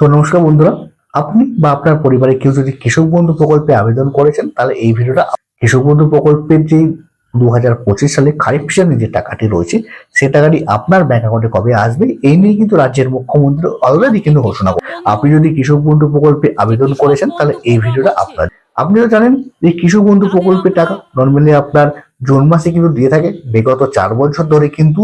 তো নমস্কার বন্ধুরা, আপনি বা আপনার পরিবারে কেউ যদি কৃষক বন্ধু প্রকল্পে আবেদন করেছেন, তাহলে এই ভিডিওটা কৃষক বন্ধু প্রকল্পের যে দু হাজার পঁচিশ সালে খারিফ সিজনে যে টাকাটি রয়েছে, সে টাকাটি আপনার ব্যাংক অ্যাকাউন্টে কবে আসবে, এই নিয়ে কিন্তু রাজ্যের মুখ্যমন্ত্রী অলরেডি কিন্তু ঘোষণা করে আপনি যদি কৃষক বন্ধু প্রকল্পে আবেদন করেছেন, তাহলে এই ভিডিওটা আপনার। আপনি তো জানেন যে কৃষক বন্ধু প্রকল্পের টাকা নর্মালি আপনার জুন মাসে কিন্তু দিয়ে থাকে, বিগত চার বছর ধরে কিন্তু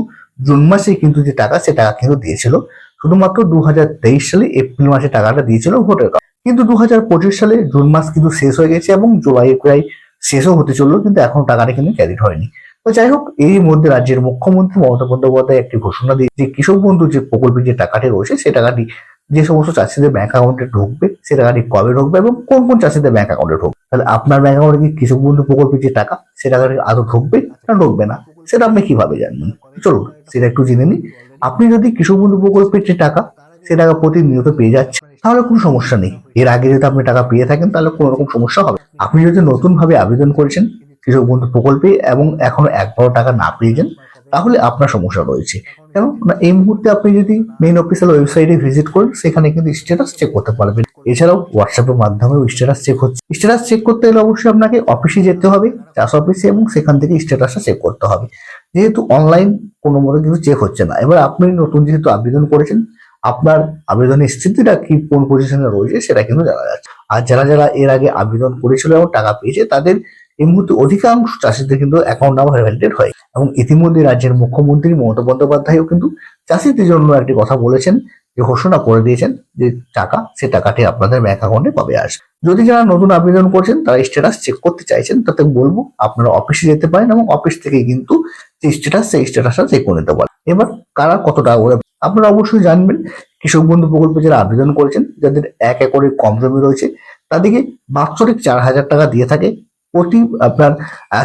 জুন মাসে কিন্তু যে টাকা, সে টাকা কিন্তু দিয়েছিল। শুধুমাত্র দু হাজার তেইশ সালে এপ্রিল মাসে টাকাটা দিয়েছিল ভোটের কারণে কিন্তু দুহাজার পঁচিশ সালে জুন মাস কিন্তু শেষ হয়ে গেছে এবং জুলাই প্রায় শেষও হতে চলল, কিন্তু এখন টাকাটা কিন্তু ক্যারিট হয়নি। তো যাই হোক, এই মধ্যে রাজ্যের মুখ্যমন্ত্রী মমতা বন্দ্যোপাধ্যায় একটি ঘোষণা দিয়ে যে কৃষক বন্ধু যে প্রকল্পের যে টাকাটি রয়েছে, সে টাকাটি যে সমস্ত চাষিদের ব্যাংক অ্যাকাউন্টে ঢুকবে, সে টাকাটি কবে ঢুকবে এবং কোন কোন চাষিদের ব্যাংক অ্যাকাউন্টে ঢুকবে? তাহলে আপনার ব্যাংক অ্যাকাউন্টে কি কৃষক বন্ধু প্রকল্পের যে টাকা, সে টাকাটি আদৌ ঢুকবে না ঢুকবে না? সেটা আপনি কীভাবে জানবেন? চলুন, সেটা একটু জেনে নিই। আপনি যদি কৃষক বন্ধু প্রকল্পের যে টাকা, সে টাকা প্রতিনিয়ত পেয়ে যাচ্ছে, তাহলে কোনো সমস্যা নেই। এর আগে যদি আপনি টাকা পেয়ে থাকেন, তাহলে কোনো রকম সমস্যা হবে। আপনি যদি নতুন ভাবে আবেদন করেছেন কৃষক বন্ধু প্রকল্পে এবং এখনও একবারও টাকা না পেয়েছেন তাহলে আপনার সমস্যা রয়েছে। কেন এই মুহূর্তে আপনি যদি মেইন অফিসিয়াল ওয়েবসাইটে ভিজিট করেন, সেখানে কিন্তু স্ট্যাটাস চেক করতে পারবেন। এছাড়াও হোয়াটসঅ্যাপের মাধ্যমেও স্ট্যাটাস চেক হচ্ছে। স্ট্যাটাস চেক করতে গেলে অবশ্যই আপনাকে অফিসে যেতে হবে, চাষ অফিসে এবং সেখান থেকে স্ট্যাটাসটা চেক করতে হবে। যেহেতু অনলাইন কোনো মতো কিছু চেক হচ্ছে না। এবার আপনি নতুন যেহেতু আবেদন করেছেন, আপনার আবেদনের স্থিতিটা কি, কোন পজিশনে রয়েছে, সেটা কিন্তু জানা যাচ্ছে। আর যারা যারা এর আগে আবেদন করেছিল এবং টাকা পেয়েছে, তাদের এই মুহূর্তে অধিকাংশ চাষিদের কিন্তু অ্যাকাউন্ট নাম্বার ভ্যালিডেট হয় এবং ইতিমধ্যে রাজ্যের মুখ্যমন্ত্রী মমতা বন্দ্যোপাধ্যায়ও কিন্তু চাষিদের জন্য একটি কথা বলেছেন ঘোষণা করে দিয়েছেন যে টাকা, সে টাকাটি আপনাদের ব্যাংক অ্যাকাউন্টে কবে আসবে। যদি যারা নতুন আবেদন করছেন, তারা স্ট্যাটাস চেক করতে চাইছেন, তাতে বলব আপনারা অফিসে যেতে পারেন এবং অফিস থেকে কিন্তু যে স্ট্যাটাস সেই স্ট্যাটাসটা চেক করে নিতে পারেন। এবার কারা কত টাকা করে আপনারা অবশ্যই জানবেন, কৃষক বন্ধু প্রকল্পে যারা আবেদন করেছেন, যাদের এক একরের কম জমি রয়েছে, তাদেরকে বাৎসরিক চার হাজার টাকা দিয়ে থাকে। প্রতি আপনার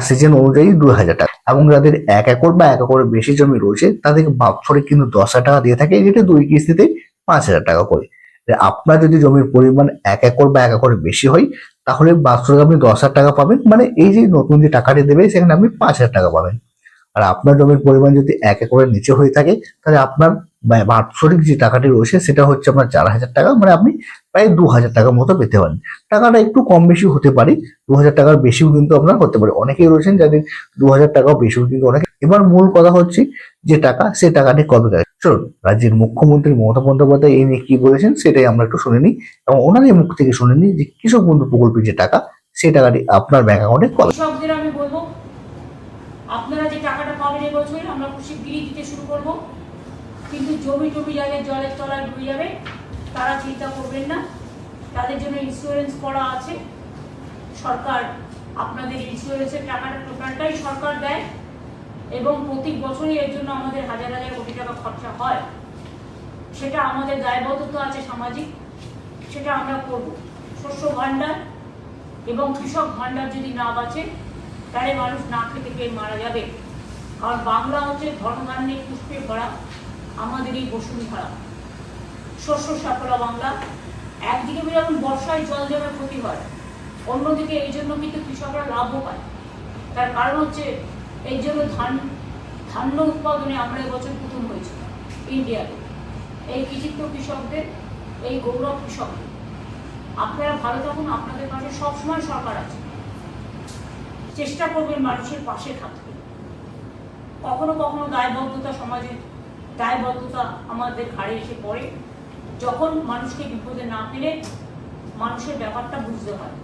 সিজন অনুযায়ী দুই হাজার টাকা। এবং যাদের এক একর বা এক একরের বেশি জমি রয়েছে, তাদেরকে বাৎসরিক কিন্তু দশ হাজার টাকা দিয়ে থাকে যেটা দুই কিস্তিতে পাঁচ হাজার টাকা করে। আপনার যদি জমির পরিমাণ এক একর বা এক একরের বেশি হয়, তাহলে বাৎসরিক আপনি দশ হাজার টাকা পাবেন। মানে এই যে নতুন যে টাকাটি দেবে, সেখানে আপনি পাঁচ হাজার টাকা পাবেন। আর আপনার জমির পরিমাণ যদি এক একরের নিচে হয়ে থাকে, তাহলে আপনার বাৎসরিক যে টাকাটি রয়েছে সেটা হচ্ছে আপনার চার হাজার টাকা মানে আপনি প্রায় দু হাজার টাকার মতো পেতে পারেন। টাকাটা একটু কম বেশি হতে পারে, দু হাজার টাকার বেশিও কিন্তু আপনার হতে পারে। অনেকেই রয়েছেন যাদের দু হাজার টাকাও বেশিও কিন্তু অনেকে। এবার মূল কথা হচ্ছে যে টাকা, সে টাকাটি কবে দেয় চলুন, রাজ্যের মুখ্যমন্ত্রী মমতা বন্দ্যোপাধ্যায় এই নিয়ে কি বলেছেন সেটাই আমরা একটু শুনে নিই এবং ওনারই মুখ থেকে শুনে নিই যে কৃষক বন্ধু প্রকল্পের যে টাকা সেই টাকাটি আপনার ব্যাংক অ্যাকাউন্টে কবে? আপনারা যে টাকাটা পাবেন এবছর আমরা শিগগিরই দিতে শুরু করব। কিন্তু জমি টমি যাদের জলের তলায় ডুবে যাবে, তারা চিন্তা করবেন না। তাদের জন্য ইন্স্যুরেন্স করা আছে। সরকার আপনাদের ইন্স্যুরেন্সের টাকাটা টোটালটাই সরকার দেয় এবং প্রতি বছরই এর জন্য আমাদের হাজার হাজার কোটি টাকা খরচা হয়। সেটা আমাদের দায়বদ্ধতা আছে সামাজিক, সেটা আমরা করব। শস্য ভাণ্ডার এবং কৃষক ভাণ্ডার যদি না বাঁচে, তাহলে মানুষ না খেতে পেয়ে মারা যাবে। কারণ বাংলা হচ্ছে ধর্মধান্যে পুষ্পে ভরা। আমাদের এই বসুন্ধরা। শস্য সাফলা বাংলা। একদিকে যেমন বর্ষায় জল জমে ক্ষতি হয়, অন্যদিকে এই জন্য কিন্তু কৃষকরা লাভও পায়। তার কারণ হচ্ছে এই জন্য ধান, ধান্য উৎপাদনে আমরা এবছর প্রথম হয়েছি ইন্ডিয়াতে। এই কৃষিত্ব কৃষকদের, এই গৌরব কৃষকদের। আপনারা ভালো থাকুন, আপনাদের পাশে সবসময় সরকার আছে। চেষ্টা করবেন মানুষের পাশে থাকতে। কখনো কখনো দায়বদ্ধতা সমাজের দায়বদ্ধতা আমাদের ঘাড়ে এসে পড়ে। যখন মানুষকে বিপদে না পেলে মানুষের ব্যাপারটা বুঝতে হয়।